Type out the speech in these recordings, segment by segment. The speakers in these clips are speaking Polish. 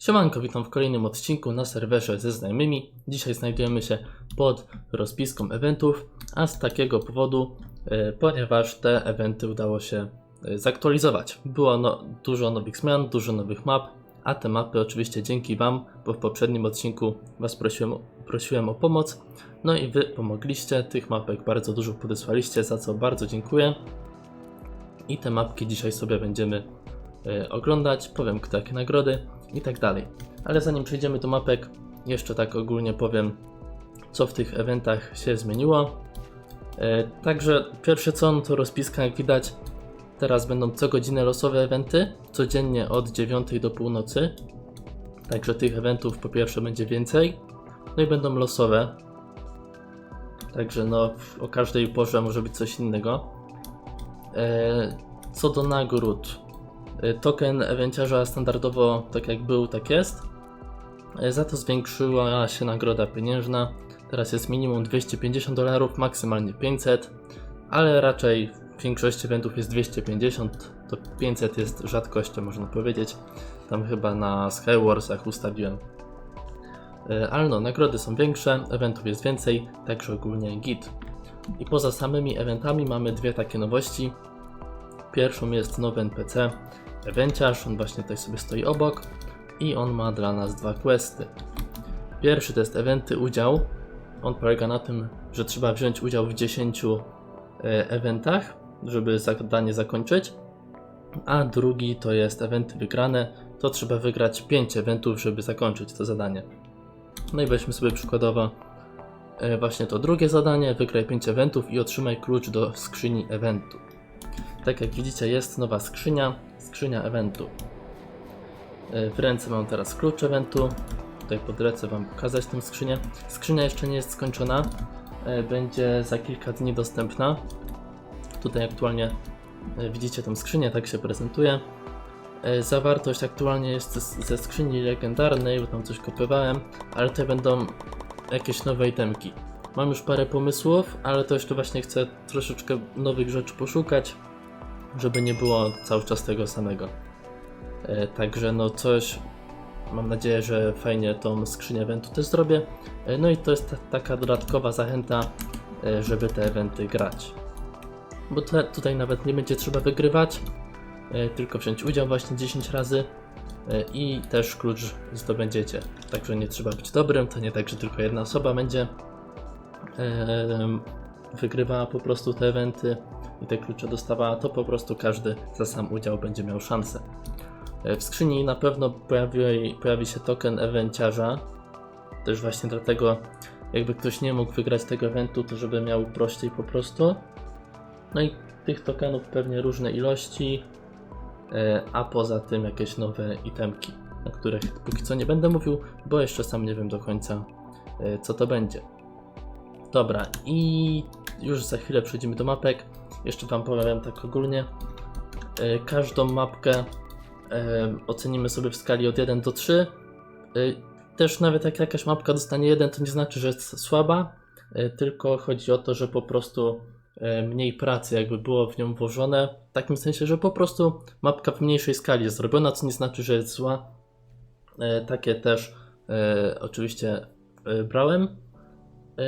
Siemanko, witam w kolejnym odcinku na serwerze ze znajomymi. Dzisiaj znajdujemy się pod rozpiską eventów, a z takiego powodu, e, ponieważ te eventy udało się e, zaktualizować. Było no, dużo nowych zmian, dużo nowych map, a te mapy oczywiście dzięki Wam, bo w poprzednim odcinku Was prosiłem, prosiłem o pomoc. No i Wy pomogliście, tych mapek bardzo dużo podesłaliście, za co bardzo dziękuję. I te mapki dzisiaj sobie będziemy e, oglądać, powiem jakie nagrody i tak dalej. Ale zanim przejdziemy do mapek, jeszcze tak ogólnie powiem, co w tych eventach się zmieniło. E, także pierwsze co, no to rozpiska jak widać, teraz będą co godzinę losowe eventy, codziennie od 9 do północy. Także tych eventów po pierwsze będzie więcej, no i będą losowe. Także no o każdej porze może być coś innego. E, co do nagród, token evenciarza standardowo tak jak był, tak jest. E, Za to zwiększyła się nagroda pieniężna. Teraz jest minimum 250 dolarów, maksymalnie 500, ale raczej w większości eventów jest 250, to 500 jest rzadkością można powiedzieć. Tam chyba na Skywarsach ustawiłem. E, Ale no, nagrody są większe, eventów jest więcej, także ogólnie git. I poza samymi eventami mamy dwie takie nowości. Pierwszą jest nowy NPC, Evenciarz, on właśnie tutaj sobie stoi obok i on ma dla nas dwa questy. Pierwszy to jest eventy udział. On polega na tym, że trzeba wziąć udział w 10 e, eventach, żeby zadanie zakończyć. A drugi to jest eventy wygrane. To trzeba wygrać 5 eventów, żeby zakończyć to zadanie. No i weźmy sobie przykładowo e, właśnie to drugie zadanie. Wygraj 5 eventów i otrzymaj klucz do skrzyni eventu. Tak jak widzicie jest nowa skrzynia, skrzynia eventu. E, W ręce mam teraz klucz eventu. Tutaj podlecę Wam pokazać tę skrzynię. Skrzynia jeszcze nie jest skończona. e, Będzie za kilka dni dostępna. Tutaj aktualnie e, widzicie tę skrzynię, tak się prezentuje. Zawartość aktualnie jest ze skrzyni legendarnej, bo tam coś kopywałem, ale te będą jakieś nowe itemki. Mam już parę pomysłów, ale to jeszcze właśnie chcę troszeczkę nowych rzeczy poszukać, żeby nie było cały czas tego samego. E, Także no coś, mam nadzieję, że fajnie tą skrzynię eventu też zrobię. E, No i to jest ta, taka dodatkowa zachęta, e, żeby te eventy grać. Bo te, tutaj nawet nie będzie trzeba wygrywać, tylko wziąć udział właśnie 10 razy i też klucz zdobędziecie. Także nie trzeba być dobrym, to nie tak, że tylko jedna osoba będzie wygrywała po prostu te eventy i te klucze dostawała, to po prostu każdy za sam udział będzie miał szansę. E, W skrzyni na pewno pojawi, pojawi się token evenciarza. Też właśnie dlatego, jakby ktoś nie mógł wygrać tego eventu, to żeby miał prościej po prostu. No i tych tokenów pewnie różne ilości, e, a poza tym jakieś nowe itemki, o których póki co nie będę mówił, bo jeszcze sam nie wiem do końca, e, co to będzie. Dobra, i już za chwilę przejdziemy do mapek. Jeszcze Wam powiem tak ogólnie. E, Każdą mapkę e, ocenimy sobie w skali od 1 do 3. E, Też nawet jak jakaś mapka dostanie 1, to nie znaczy, że jest słaba, tylko chodzi o to, że po prostu mniej pracy jakby było w nią włożone. W takim sensie, że po prostu mapka w mniejszej skali jest zrobiona, co nie znaczy, że jest zła. Takie też oczywiście brałem.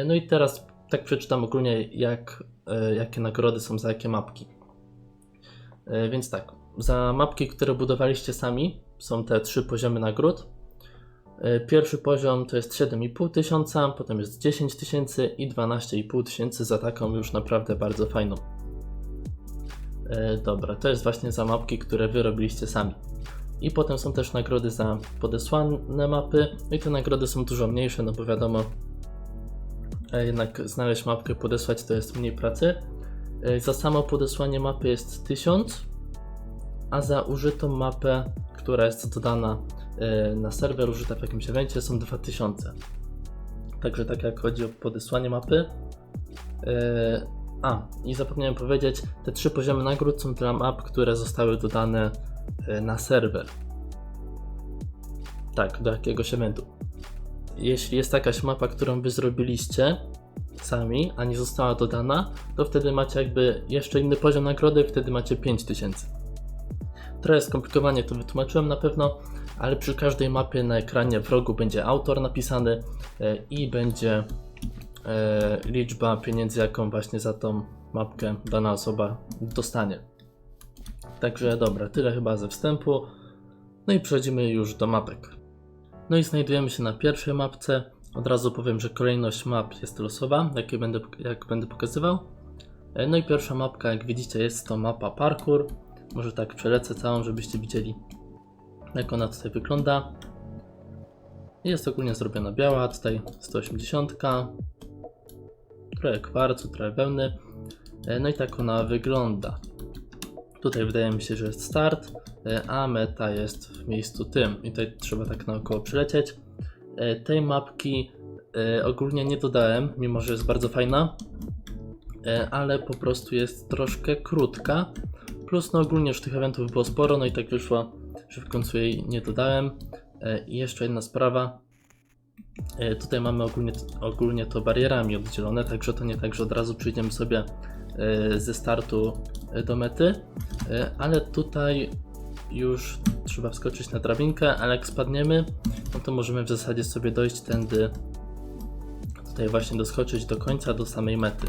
No i teraz tak przeczytam ogólnie, jak, e, jakie nagrody są za jakie mapki. E, Więc tak, za mapki, które budowaliście sami, są te trzy poziomy nagród. E, Pierwszy poziom to jest 7,5 tysiąca, potem jest 10 tysięcy i 12,5 tysięcy za taką już naprawdę bardzo fajną. Dobra, to jest właśnie za mapki, które wy robiliście sami. I potem są też nagrody za podesłane mapy. No i te nagrody są dużo mniejsze, no bo wiadomo, jednak znaleźć mapkę, podesłać to jest mniej pracy. E, Za samo podesłanie mapy jest 1000, a za użytą mapę, która jest dodana e, na serwer, użyta w jakimś evencie, są 2000. Także tak jak chodzi o podesłanie mapy. e, A, i zapomniałem powiedzieć, te trzy poziomy nagród są dla map, które zostały dodane na serwer. Tak, do jakiegoś eventu. Jeśli jest jakaś mapa, którą wy zrobiliście sami, a nie została dodana, to wtedy macie jakby jeszcze inny poziom nagrody, wtedy macie 5000. trochę skomplikowanie to wytłumaczyłem na pewno, ale przy każdej mapie na ekranie w rogu będzie autor napisany e, i będzie e, liczba pieniędzy, jaką właśnie za tą mapkę dana osoba dostanie. Także dobra, tyle chyba ze wstępu. No i przechodzimy już do mapek. No i znajdujemy się na pierwszej mapce. Od razu powiem, że kolejność map jest losowa, jakie będę, jak będę pokazywał. E, No i pierwsza mapka, jak widzicie, jest to mapa parkour. Może tak przelecę całą, żebyście widzieli, jak ona tutaj wygląda. Jest ogólnie zrobiona biała, tutaj 180, trochę kwarcu, trochę wełny. E, No i tak ona wygląda. Tutaj wydaje mi się, że jest start, a meta jest w miejscu tym. I tutaj trzeba tak naokoło przelecieć. E, Tej mapki e, ogólnie nie dodałem, mimo że jest bardzo fajna, e, ale po prostu jest troszkę krótka. Plus no ogólnie już tych eventów było sporo, no i tak wyszło, że w końcu jej nie dodałem. E, I jeszcze jedna sprawa. E, Tutaj mamy ogólnie, ogólnie to barierami oddzielone, także to nie tak, że od razu przyjdziemy sobie e, ze startu e, do mety, E, ale tutaj już trzeba wskoczyć na drabinkę, ale jak spadniemy, no to możemy w zasadzie sobie dojść tędy, tutaj właśnie doskoczyć do końca, do samej mety.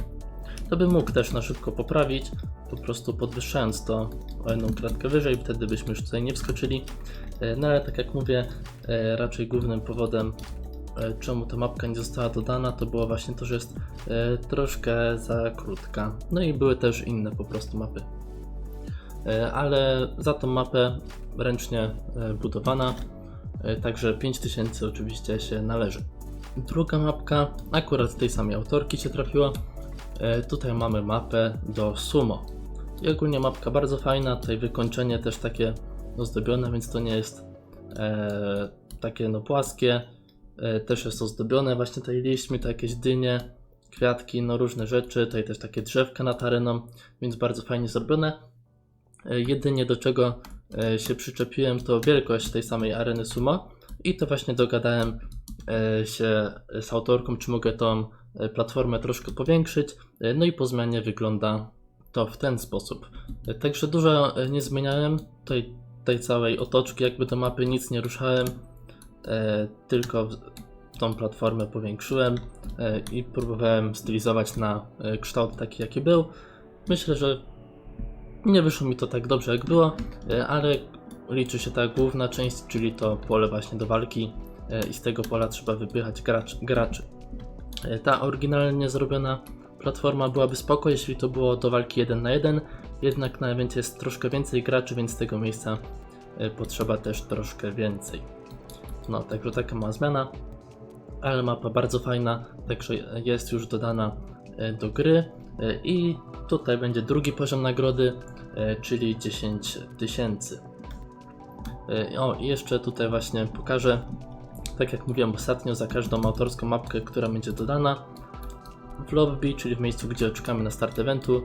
To bym mógł też na szybko poprawić, po prostu podwyższając to o jedną kratkę wyżej, wtedy byśmy już tutaj nie wskoczyli. E, No ale tak jak mówię, e, raczej głównym powodem, e, czemu ta mapka nie została dodana, to było właśnie to, że jest troszkę za krótka. No i były też inne po prostu mapy. E, Ale za tą mapę ręcznie e, budowana, e, także 5000 oczywiście się należy. Druga mapka, akurat tej samej autorki się trafiła. Tutaj mamy mapę do sumo. I ogólnie mapka bardzo fajna, tutaj wykończenie też takie ozdobione, więc to nie jest e, takie no płaskie. E, też jest ozdobione właśnie tutaj liśćmi, to jakieś dynie, kwiatki, no różne rzeczy. Tutaj też takie drzewka nad areną, więc bardzo fajnie zrobione. E, jedynie do czego e, się przyczepiłem to wielkość tej samej areny sumo i to właśnie dogadałem e, się z autorką, czy mogę tą platformę troszkę powiększyć. No i po zmianie wygląda to w ten sposób. Także dużo nie zmieniałem tej, tej całej otoczki, jakby do mapy nic nie ruszałem, tylko tą platformę powiększyłem i próbowałem stylizować na kształt taki jaki był. Myślę, że nie wyszło mi to tak dobrze jak było, e, ale liczy się ta główna część, czyli to pole właśnie do walki e, i z tego pola trzeba wypychać gracz, graczy. E, Ta oryginalnie zrobiona platforma byłaby spoko, jeśli to było do walki 1 na 1, jednak na evencie jest troszkę więcej graczy, więc tego miejsca potrzeba też troszkę więcej. No, także taka mała zmiana, ale mapa bardzo fajna, także jest już dodana do gry i tutaj będzie drugi poziom nagrody, czyli 10 tysięcy. E, O, i jeszcze tutaj właśnie pokażę, tak jak mówiłem ostatnio, za każdą autorską mapkę, która będzie dodana w lobby, czyli w miejscu, gdzie czekamy na start eventu,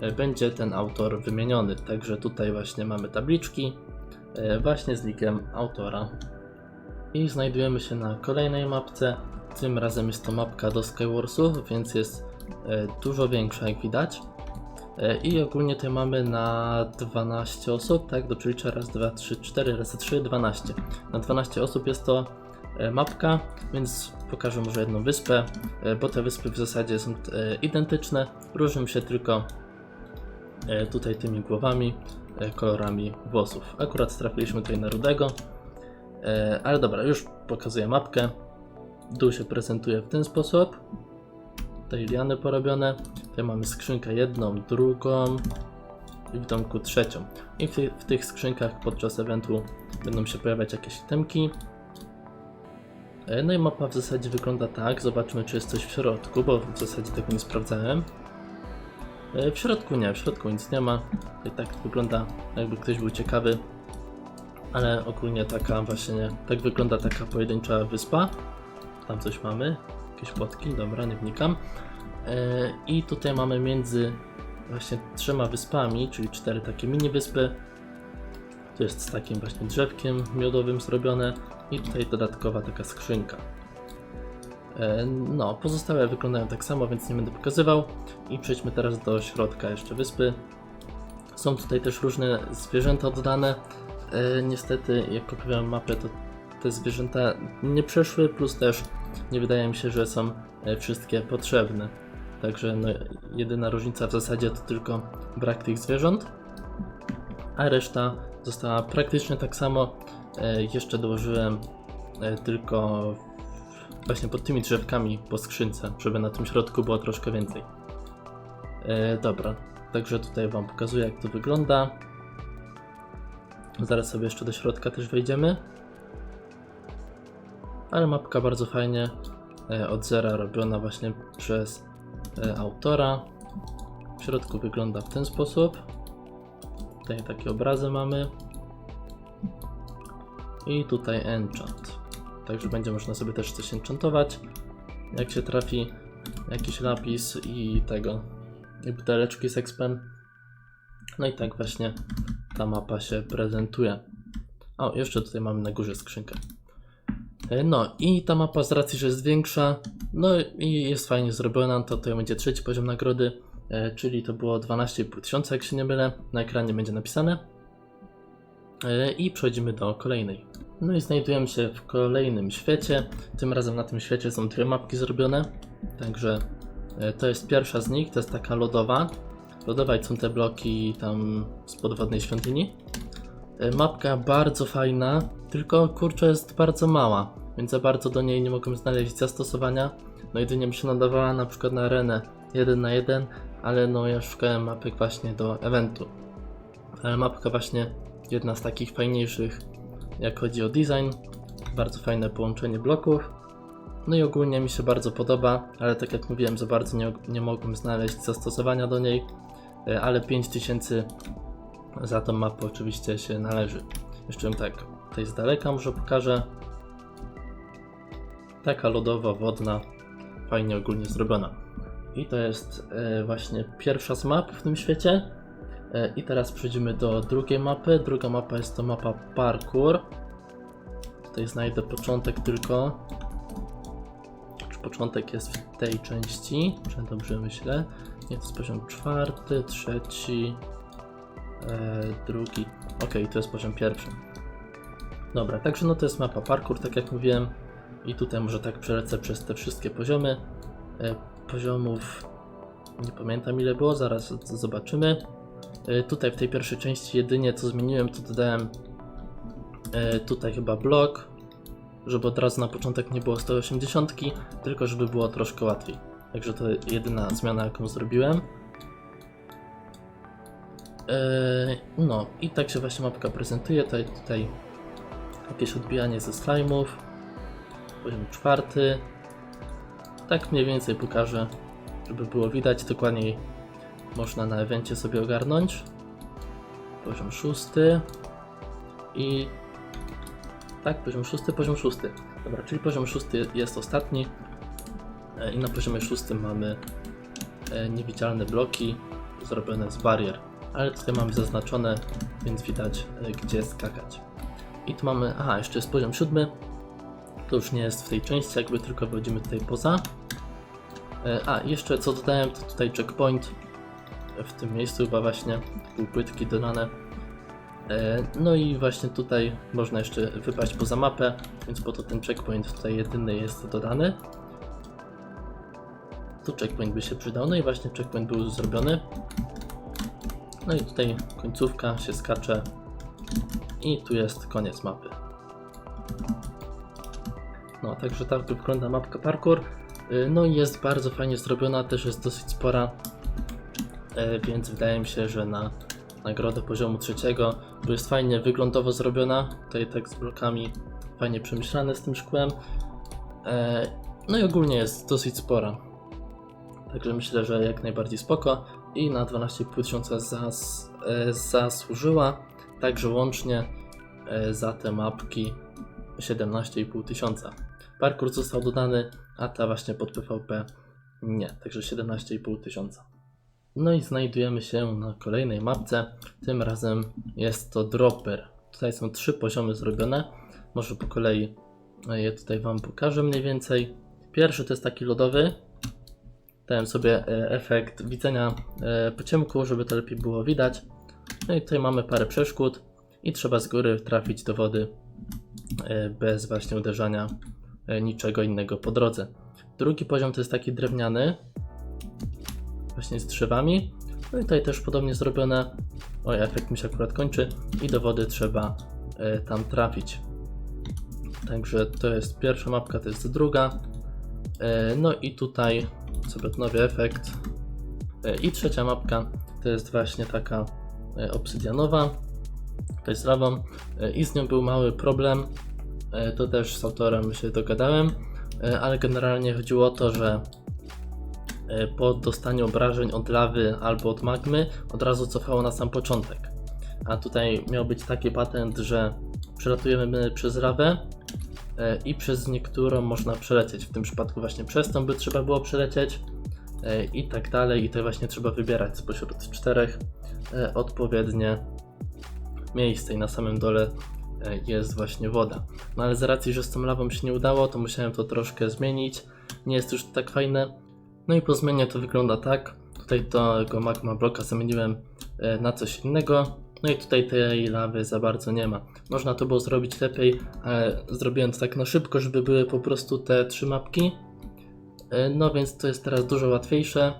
e, będzie ten autor wymieniony. Także tutaj właśnie mamy tabliczki, e, właśnie z linkiem autora. I znajdujemy się na kolejnej mapce. Tym razem jest to mapka do Skywarsów, więc jest e, dużo większa, jak widać. E, I ogólnie tutaj mamy na 12 osób, tak? Do przeliczę raz, dwa, trzy, cztery, razy 3, 12. Na 12 osób jest to e, mapka, więc pokażę może jedną wyspę, e, bo te wyspy w zasadzie są identyczne, różnią się tylko tutaj tymi głowami, kolorami włosów. Akurat trafiliśmy tutaj na rudego, ale dobra, już pokazuję mapkę. Dół się prezentuje w ten sposób. Tutaj liany porobione. Tutaj mamy skrzynkę jedną, drugą i w domku trzecią. I w, ty- w tych skrzynkach podczas eventu będą się pojawiać jakieś itemki. E, No i mapa w zasadzie wygląda tak. Zobaczmy, czy jest coś w środku, bo w zasadzie tego nie sprawdzałem. E, W środku nie, w środku nic nie ma. Tutaj tak wygląda, jakby ktoś był ciekawy. Ale ogólnie taka właśnie, tak wygląda taka pojedyncza wyspa. Tam coś mamy, jakieś płotki, dobra, nie wnikam. E, I tutaj mamy między właśnie trzema wyspami, czyli cztery takie mini wyspy. Tu jest z takim właśnie drzewkiem miodowym zrobione i tutaj dodatkowa taka skrzynka. E, No, pozostałe wyglądają tak samo, więc nie będę pokazywał. I przejdźmy teraz do środka jeszcze wyspy. Są tutaj też różne zwierzęta dodane. E, niestety, jak kupiłem mapę, to te zwierzęta nie przeszły, plus też nie wydaje mi się, że są wszystkie potrzebne. Także no, jedyna różnica w zasadzie to tylko brak tych zwierząt, a reszta została praktycznie tak samo. E, jeszcze dołożyłem e, tylko właśnie pod tymi drzewkami po skrzynce, żeby na tym środku było troszkę więcej. E, dobra, także tutaj Wam pokazuję jak to wygląda. Zaraz sobie jeszcze do środka też wejdziemy. Ale mapka bardzo fajnie od zera robiona właśnie przez autora. W środku wygląda w ten sposób. Tutaj takie obrazy mamy. I tutaj enchant. Także będzie można sobie też coś enchantować. Jak się trafi jakiś napis i tego. I buteleczki z expem. No i tak właśnie ta mapa się prezentuje. O, jeszcze tutaj mamy na górze skrzynkę. E, No i ta mapa z racji, że jest większa, no i jest fajnie zrobiona, to to będzie trzeci poziom nagrody, e, czyli to było 12,5 tysiąca, jak się nie mylę, na ekranie będzie napisane. E, I przechodzimy do kolejnej. No i znajdujemy się w kolejnym świecie, tym razem na tym świecie są dwie mapki zrobione, także e, to jest pierwsza z nich, to jest taka lodowa. Lodowa są te bloki tam z podwodnej świątyni. Mapka bardzo fajna, tylko kurczę jest bardzo mała, więc za bardzo do niej nie mogłem znaleźć zastosowania. No jedynie mi się nadawała na przykład na arenę 1 na 1, ale no ja szukałem mapek właśnie do eventu. Ale mapka właśnie jedna z takich fajniejszych, jak chodzi o design. Bardzo fajne połączenie bloków. No i ogólnie mi się bardzo podoba, ale tak jak mówiłem, za bardzo nie, nie mogłem znaleźć zastosowania do niej, e, ale 5000 za tą mapę oczywiście się należy. Jeszcze tak, tutaj z daleka może pokażę. Taka lodowa, wodna, fajnie ogólnie zrobiona. I to jest e, właśnie pierwsza z map w tym świecie. E, I teraz przejdziemy do drugiej mapy. Druga mapa jest to mapa parkour. Tutaj znajdę początek tylko. Czy początek jest w tej części? Czy dobrze myślę? Jest poziom czwarty, trzeci, e, drugi. Ok, to jest poziom pierwszy. Dobra, także no to jest mapa parkour, tak jak mówiłem. I tutaj może tak przelecę przez te wszystkie poziomy. E, poziomów nie pamiętam ile było, zaraz zobaczymy. E, tutaj w tej pierwszej części jedynie co zmieniłem, to dodałem e, tutaj chyba blok, żeby od razu na początek nie było 180, tylko żeby było troszkę łatwiej. Także to jedyna zmiana jaką zrobiłem. No i tak się właśnie mapka prezentuje. Tutaj, tutaj jakieś odbijanie ze slime'ów. Poziom czwarty. Tak mniej więcej pokażę, żeby było widać. Dokładniej można na evencie sobie ogarnąć. Poziom szósty. I tak, poziom szósty, poziom szósty. Dobra, czyli poziom szósty jest ostatni. E, I na poziomie szóstym mamy e, niewidzialne bloki zrobione z barier. Ale tutaj mamy zaznaczone, więc widać e, gdzie skakać. I tu mamy, aha, jeszcze jest poziom siódmy. To już nie jest w tej części, jakby tylko wchodzimy tutaj poza. E, A, jeszcze co dodałem, to tutaj checkpoint. W tym miejscu chyba właśnie półpłytki dodane. E, No i właśnie tutaj można jeszcze wypaść poza mapę, więc po to ten checkpoint tutaj jedyny jest dodany. Tu checkpoint by się przydał, no i właśnie checkpoint był zrobiony. No i tutaj końcówka się skacze i tu jest koniec mapy. Także tak wygląda mapka parkour. Y, No i jest bardzo fajnie zrobiona, też jest dosyć spora, e, więc wydaje mi się, że na nagrodę poziomu trzeciego, bo jest fajnie wyglądowo zrobiona, tutaj tak z blokami, fajnie przemyślane z tym szkłem. E, No i ogólnie jest dosyć spora. Także myślę, że jak najbardziej spoko i na 12,5 tysiąca zas, zasłużyła, także łącznie za te mapki 17,5 tysiąca. Parkour został dodany, a ta właśnie pod PvP nie, także 17,5 tysiąca. No i znajdujemy się na kolejnej mapce, tym razem jest to Dropper. Tutaj są trzy poziomy zrobione, może po kolei e, je tutaj Wam pokażę mniej więcej. Pierwszy to jest taki lodowy, Dałem sobie e, efekt widzenia e, po ciemku, żeby to lepiej było widać. No i tutaj mamy parę przeszkód i trzeba z góry trafić do wody bez właśnie uderzania niczego innego po drodze. Drugi poziom to jest taki drewniany, właśnie z drzewami. No i tutaj też podobnie zrobione. Oj, efekt mi się akurat kończy i do wody trzeba e, tam trafić. Także to jest pierwsza mapka, to jest druga. E, No i tutaj sobie nowy efekt. E, I trzecia mapka to jest właśnie taka e, obsydianowa. To jest lawą e, i z nią był mały problem. E, To też z autorem się dogadałem, e, ale generalnie chodziło o to, że e, po dostaniu obrażeń od lawy albo od magmy od razu cofało na sam początek. A tutaj miał być taki patent, że przelatujemy przez lawę i przez niektórą można przelecieć. W tym przypadku właśnie przez tą by trzeba było przelecieć i tak dalej. I to właśnie trzeba wybierać spośród czterech odpowiednie miejsce i na samym dole jest właśnie woda. No ale z racji, że z tą lawą się nie udało, to musiałem to troszkę zmienić. Nie jest już tak fajne. No i po zmianie to wygląda tak. Tutaj tego magma bloka zamieniłem e, na coś innego. No i tutaj tej lawy za bardzo nie ma. Można to było zrobić lepiej, ale zrobiłem to tak na szybko, żeby były po prostu te trzy mapki. E, No więc to jest teraz dużo łatwiejsze.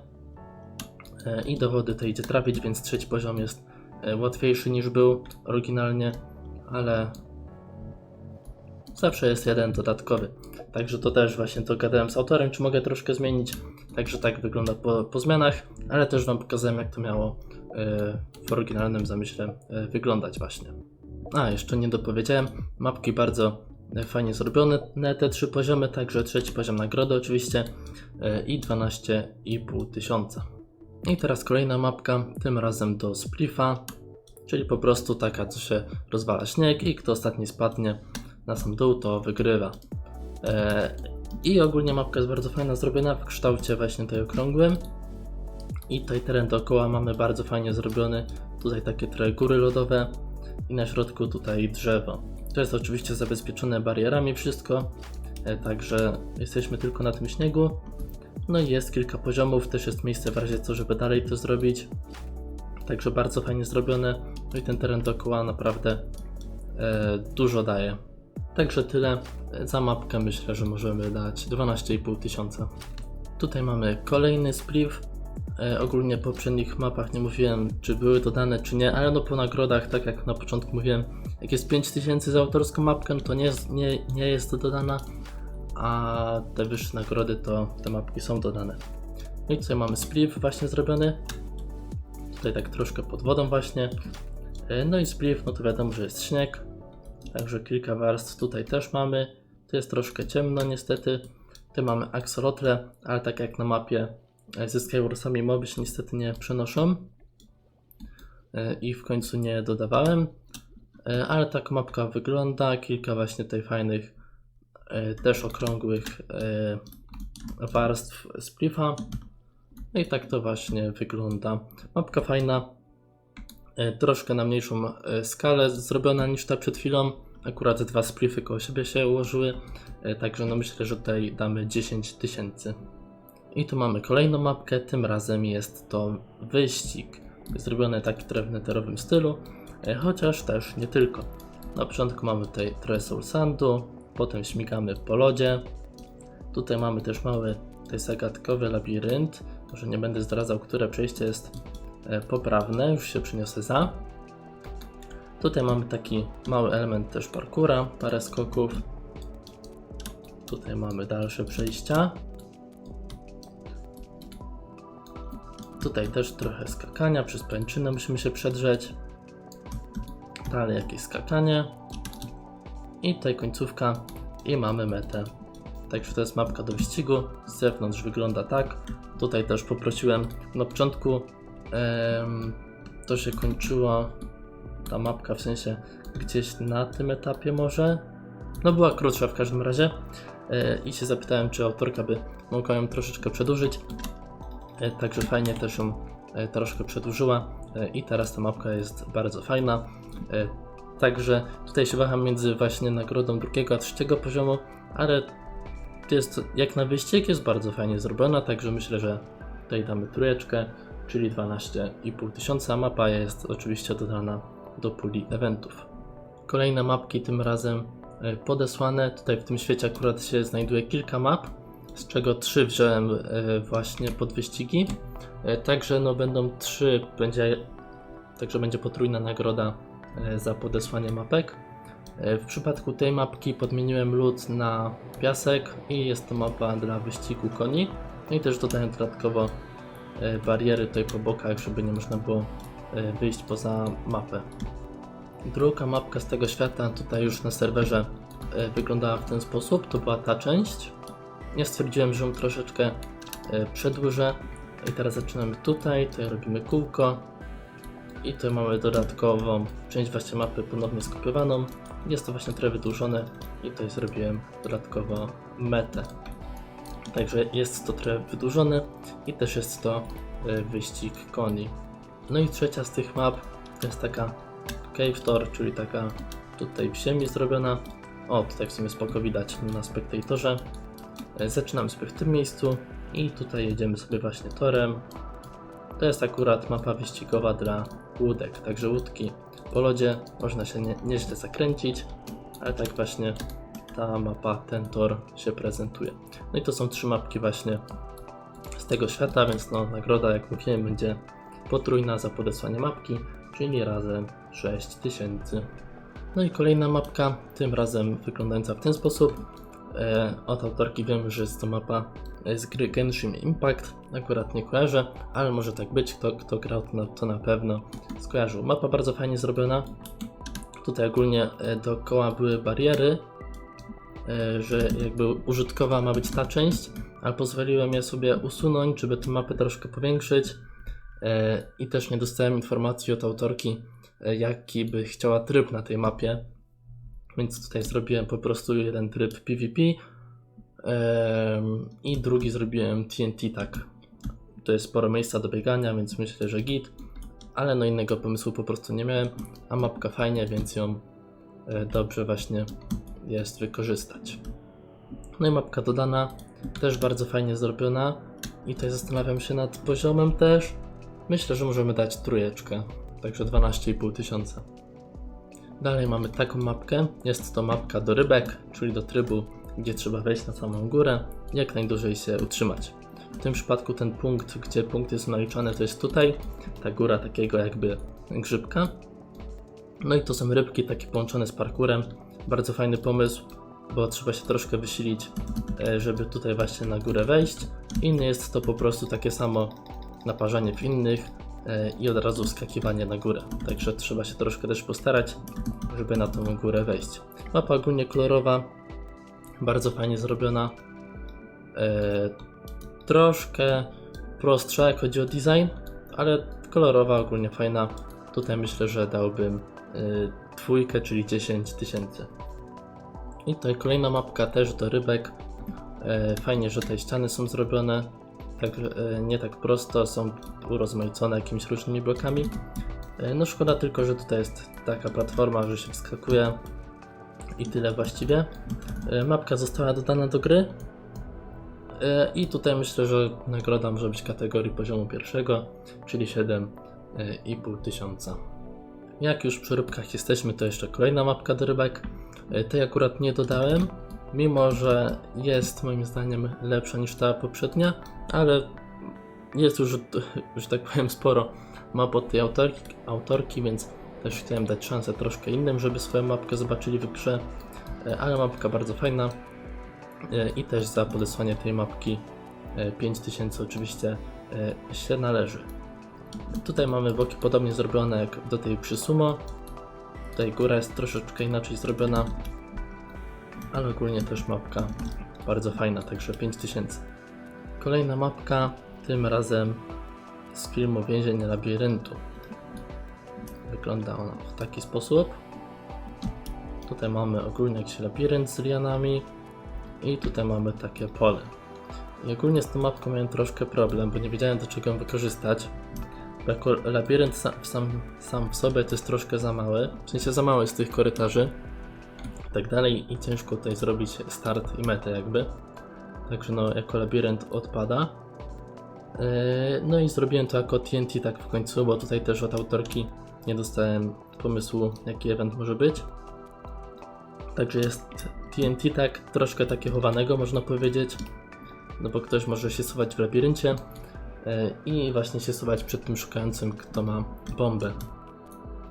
E, I do wody to idzie trafić, więc trzeci poziom jest e, łatwiejszy niż był oryginalnie, ale zawsze jest jeden dodatkowy. Także to też właśnie to gadałem z autorem, czy mogę troszkę zmienić. Także tak wygląda po, po zmianach, ale też Wam pokazałem, jak to miało e, w oryginalnym zamyśle e, wyglądać właśnie. A, jeszcze nie dopowiedziałem, mapki bardzo e, fajnie zrobione, te trzy poziomy, także trzeci poziom nagrody oczywiście e, i 12,5 tysiąca. I teraz kolejna mapka, tym razem do Splifa, czyli po prostu taka, co się rozwala śnieg i kto ostatni spadnie na sam dół, to wygrywa. E, I ogólnie mapka jest bardzo fajna, zrobiona w kształcie właśnie tej okrągłym. I tutaj teren dookoła mamy bardzo fajnie zrobiony. Tutaj takie trochę góry lodowe i na środku tutaj drzewo. To jest oczywiście zabezpieczone barierami wszystko, e, także jesteśmy tylko na tym śniegu. No i jest kilka poziomów, też jest miejsce w razie co, żeby dalej to zrobić. Także bardzo fajnie zrobione. No i ten teren dookoła naprawdę e, dużo daje. Także tyle. Za mapkę myślę, że możemy dać 12,5 tysiąca. Tutaj mamy kolejny spliff. E, ogólnie w poprzednich mapach nie mówiłem, czy były dodane, czy nie, ale no po nagrodach, tak jak na początku mówiłem, jak jest 5000 za autorską mapkę, no to nie, jest- nie, nie jest to dodana, a te wyższe nagrody to te mapki są dodane. No i tutaj mamy spliff właśnie zrobiony. Tutaj tak troszkę pod wodą właśnie. E, No i spliff, no to wiadomo, że jest śnieg. Także kilka warstw tutaj też mamy. Tu jest troszkę ciemno niestety. Tu mamy axolotle, ale tak jak na mapie e, ze Skywarsami moby się niestety nie przenoszą. E, I w końcu nie dodawałem. Ale tak mapka wygląda. Kilka właśnie tutaj fajnych, też okrągłych warstw spliffa. No i tak to właśnie wygląda. Mapka fajna, troszkę na mniejszą e, skalę zrobiona niż ta przed chwilą. Akurat dwa spliffy koło siebie się ułożyły, e, także no myślę, że tutaj damy 10 tysięcy. I tu mamy kolejną mapkę, tym razem jest to wyścig. Zrobiony taki trochę w neterowym stylu, e, chociaż też nie tylko. Na początku mamy tutaj trochę soul sandu, potem śmigamy po lodzie. Tutaj mamy też mały tutaj zagadkowy labirynt. Może nie będę zdradzał, które przejście jest e, poprawne, już się przyniosę za. Tutaj mamy taki mały element też parkura, parę skoków. Tutaj mamy dalsze przejścia. Tutaj też trochę skakania, przez pęczynę musimy się przedrzeć. Dalej jakieś skakanie. I tutaj końcówka i mamy metę. Także to jest mapka do wyścigu. Z zewnątrz wygląda tak. Tutaj też poprosiłem na początku to się kończyło ta mapka w sensie gdzieś na tym etapie może. No była krótsza w każdym razie. E, I się zapytałem, czy autorka by mogła ją troszeczkę przedłużyć. E, Także fajnie też ją e, troszkę przedłużyła i teraz ta mapka jest bardzo fajna. Także tutaj się waham między właśnie nagrodą drugiego a trzeciego poziomu, ale jest jak na wyścig jest bardzo fajnie zrobiona, także myślę, że tutaj damy trójeczkę czyli 12,5 tysiąca. Mapa jest oczywiście dodana do puli eventów. Kolejne mapki tym razem e, podesłane. Tutaj w tym świecie akurat się znajduje kilka map, z czego trzy wziąłem e, właśnie pod wyścigi. E, Także no będą trzy, będzie, także będzie potrójna nagroda za podesłanie mapek. W przypadku tej mapki podmieniłem lód na piasek i jest to mapa dla wyścigu koni. No i też dodałem dodatkowo bariery tutaj po bokach, żeby nie można było e, wyjść poza mapę. Druga mapka z tego świata tutaj już na serwerze e, wyglądała w ten sposób, to była ta część. Ja stwierdziłem, że ją troszeczkę e, przedłużę. I teraz zaczynamy tutaj, tutaj robimy kółko. I tu mamy dodatkową część właśnie mapy ponownie skopiowaną. Jest to właśnie trochę wydłużone i tutaj zrobiłem dodatkowo metę. Także jest to trochę wydłużone i też jest to e, wyścig koni. No i trzecia z tych map jest taka Cave Tour, czyli taka tutaj w ziemi zrobiona. O, tutaj w sumie spoko widać na spektatorze. E, Zaczynamy sobie w tym miejscu i tutaj jedziemy sobie właśnie torem. To jest akurat mapa wyścigowa dla łódek, także łódki po lodzie można się nie, nieźle zakręcić, ale tak właśnie ta mapa, ten tor się prezentuje. No i to są trzy mapki właśnie z tego świata, więc no nagroda jak mówiłem będzie potrójna za podesłanie mapki, czyli razem 6000. No i kolejna mapka, tym razem wyglądająca w ten sposób. E, od autorki wiem, że jest to mapa z gry Genshin Impact. Akurat nie kojarzę, ale może tak być. Kto, kto grał, to na, to na pewno skojarzył. Mapa bardzo fajnie zrobiona. Tutaj ogólnie e, dookoła były bariery, że jakby użytkowa ma być ta część, ale pozwoliłem je sobie usunąć, żeby tę mapę troszkę powiększyć. E, I też nie dostałem informacji od autorki, e, jaki by chciała tryb na tej mapie. Więc tutaj zrobiłem po prostu jeden tryb PvP i drugi zrobiłem TNT tak. To jest sporo miejsca do biegania, więc myślę, że git. Ale no innego pomysłu po prostu nie miałem, a mapka fajnie, więc ją e, dobrze właśnie jest wykorzystać. No i mapka dodana, też bardzo fajnie zrobiona. I tutaj zastanawiam się nad poziomem też. Myślę, że możemy dać trójeczkę, także 12,5 tysiąca. Dalej mamy taką mapkę. Jest to mapka do rybek, czyli do trybu, gdzie trzeba wejść na samą górę jak najdłużej się utrzymać. W tym przypadku ten punkt, gdzie punkty są naliczane, to jest tutaj, ta góra takiego jakby grzybka. No i to są rybki takie połączone z parkurem. Bardzo fajny pomysł, bo trzeba się troszkę wysilić, e, żeby tutaj właśnie na górę wejść. Inny jest to po prostu takie samo naparzanie w innych e, i od razu wskakiwanie na górę. Także trzeba się troszkę też postarać, żeby na tą górę wejść. Mapa ogólnie kolorowa, bardzo fajnie zrobiona. E, troszkę prostsza jak chodzi o design, ale kolorowa, ogólnie fajna. Tutaj myślę, że dałbym dwójkę, czyli 10 tysięcy. I tutaj kolejna mapka też do rybek. E, fajnie, że te ściany są zrobione tak, e, nie tak prosto, są urozmaicone jakimiś różnymi blokami. E, no szkoda tylko, że tutaj jest taka platforma, że się wskakuje i tyle właściwie. Mapka została dodana do gry i tutaj myślę, że nagroda może być kategorii poziomu pierwszego, czyli 7,5 tysiąca. Jak już przy rybkach jesteśmy, to jeszcze kolejna mapka do rybek. E, Tej akurat nie dodałem, mimo że jest moim zdaniem lepsza niż ta poprzednia, ale jest już, że tak powiem, sporo map od tej autorki, autorki, więc też chciałem dać szansę troszkę innym, żeby swoją mapkę zobaczyli w grze, E, ale mapka bardzo fajna E, i też za podesłanie tej mapki e, 5000 oczywiście się należy. Tutaj mamy boki podobnie zrobione jak do tej przy sumo. Tutaj góra jest troszeczkę inaczej zrobiona, ale ogólnie też mapka bardzo fajna, także 5000. Kolejna mapka, tym razem z filmu Więzień Labiryntu. Wygląda ona w taki sposób. Tutaj mamy ogólnie jakiś labirynt z lianami i tutaj mamy takie pole. I ogólnie z tą mapką miałem troszkę problem, bo nie wiedziałem do czego ją wykorzystać. Jako labirynt sam, sam, sam w sobie to jest troszkę za mały, w sensie za mały z tych korytarzy i tak dalej i ciężko tutaj zrobić start i metę jakby. Także no jako labirynt odpada. E, No i zrobiłem to jako TNT tak w końcu, bo tutaj też od autorki nie dostałem pomysłu, jaki event może być. Także jest TNT tak troszkę takie chowanego, można powiedzieć. No bo ktoś może się suwać w labiryncie i właśnie się suwać przed tym szukającym, kto ma bombę.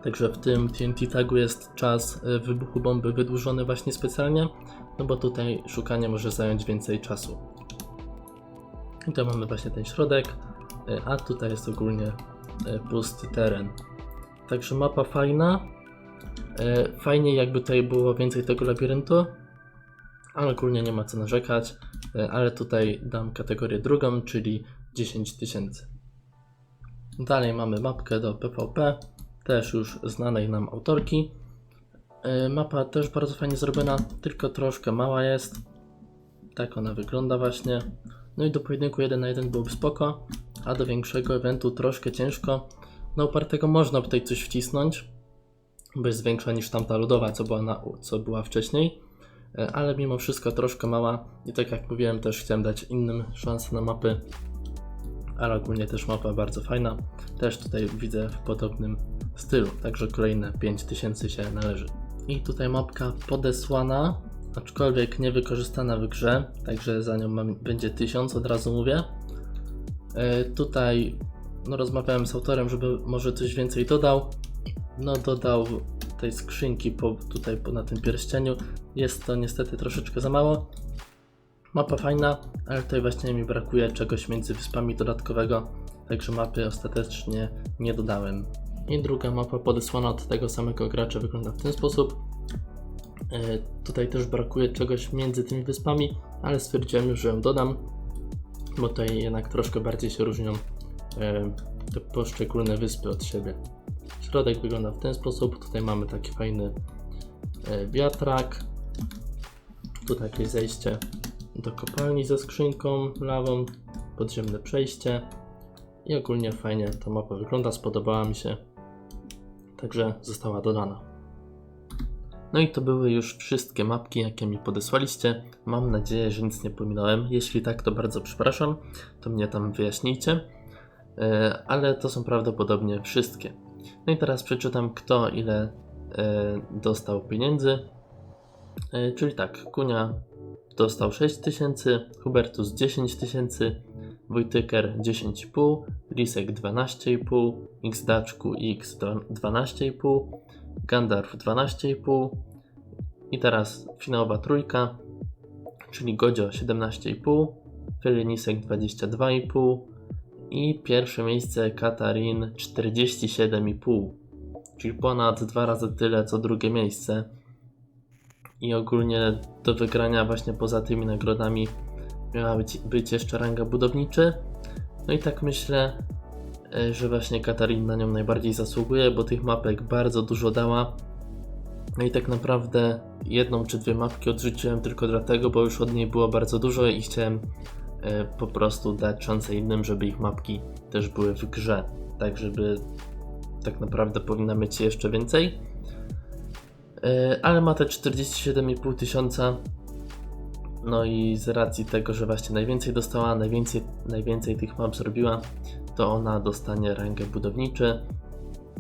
Także w tym TNT tagu jest czas e, wybuchu bomby wydłużony właśnie specjalnie, no bo tutaj szukanie może zająć więcej czasu. I to mamy właśnie ten środek, e, a tutaj jest ogólnie e, pusty teren. Także mapa fajna. E, Fajnie jakby tutaj było więcej tego labiryntu, ale ogólnie nie ma co narzekać. E, Ale tutaj dam kategorię drugą, czyli 10 tysięcy. Dalej mamy mapkę do PvP, też już znanej nam autorki. E, Mapa też bardzo fajnie zrobiona, tylko troszkę mała jest. Tak ona wygląda właśnie. No i do pojedynku 1 na 1 byłoby spoko, a do większego eventu troszkę ciężko. No opartego można tutaj coś wcisnąć, bo jest większa niż tamta lodowa, co była, na, co była wcześniej. E, Ale mimo wszystko troszkę mała i tak jak mówiłem też chciałem dać innym szansę na mapy. Ale ogólnie też mapa bardzo fajna. Też tutaj widzę w podobnym stylu, także kolejne 5000 się należy. I tutaj mapka podesłana, aczkolwiek nie wykorzystana w grze, także za nią mam, będzie 1000 od razu mówię. E, tutaj no, rozmawiałem z autorem, żeby może coś więcej dodał. No dodał tej skrzynki po, tutaj po, na tym pierścieniu. Jest to niestety troszeczkę za mało. Mapa fajna, ale tutaj właśnie mi brakuje czegoś między wyspami dodatkowego, także mapy ostatecznie nie dodałem. I druga mapa podesłana od tego samego gracza wygląda w ten sposób. E, tutaj też brakuje czegoś między tymi wyspami, ale stwierdziłem już, że ją dodam, bo tutaj jednak troszkę bardziej się różnią e, te poszczególne wyspy od siebie. Środek wygląda w ten sposób. Tutaj mamy taki fajny e, wiatrak. Tutaj jakieś zejście do kopalni ze skrzynką, lawą, podziemne przejście. I ogólnie fajnie ta mapa wygląda, spodobała mi się. Także została dodana. No i to były już wszystkie mapki, jakie mi podesłaliście. Mam nadzieję, że nic nie pominąłem. Jeśli tak, to bardzo przepraszam. To mnie tam wyjaśnijcie. E, Ale to są prawdopodobnie wszystkie. No i teraz przeczytam, kto ile e, dostał pieniędzy. E, czyli tak, Kunia dostał 6000, Hubertus 10 tysięcy, Wojtyker 10,5, Lisek 12,5, Xdaczku X 12,5, Gandalf 12,5 i teraz finałowa trójka, czyli Godzio 17,5, Felinisek 22,5 i pierwsze miejsce Katarin 47,5, czyli ponad dwa razy tyle co drugie miejsce. I ogólnie do wygrania właśnie poza tymi nagrodami miała być, być jeszcze ranga budowniczy. No i tak myślę, e, że właśnie Katarin na nią najbardziej zasługuje, bo tych mapek bardzo dużo dała. No i tak naprawdę jedną czy dwie mapki odrzuciłem tylko dlatego, bo już od niej było bardzo dużo i chciałem e, po prostu dać szansę innym, żeby ich mapki też były w grze. Tak, żeby tak naprawdę powinna mieć jeszcze więcej. E, Ale ma te 47,5 tysiąca. No i z racji tego, że właśnie najwięcej dostała, najwięcej, najwięcej tych map zrobiła, to ona dostanie rangę budowniczy.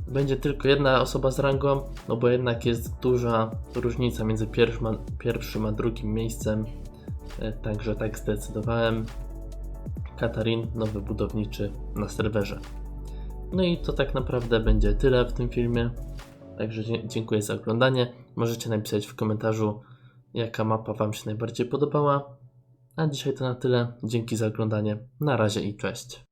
Będzie tylko jedna osoba z rangą, no bo jednak jest duża różnica między pierwszym a, pierwszym a drugim miejscem. E, Także tak zdecydowałem. Katarin, nowy budowniczy na serwerze. No i to tak naprawdę będzie tyle w tym filmie. Także dziękuję za oglądanie. Możecie napisać w komentarzu, jaka mapa Wam się najbardziej podobała. A dzisiaj to na tyle. Dzięki za oglądanie. Na razie i cześć.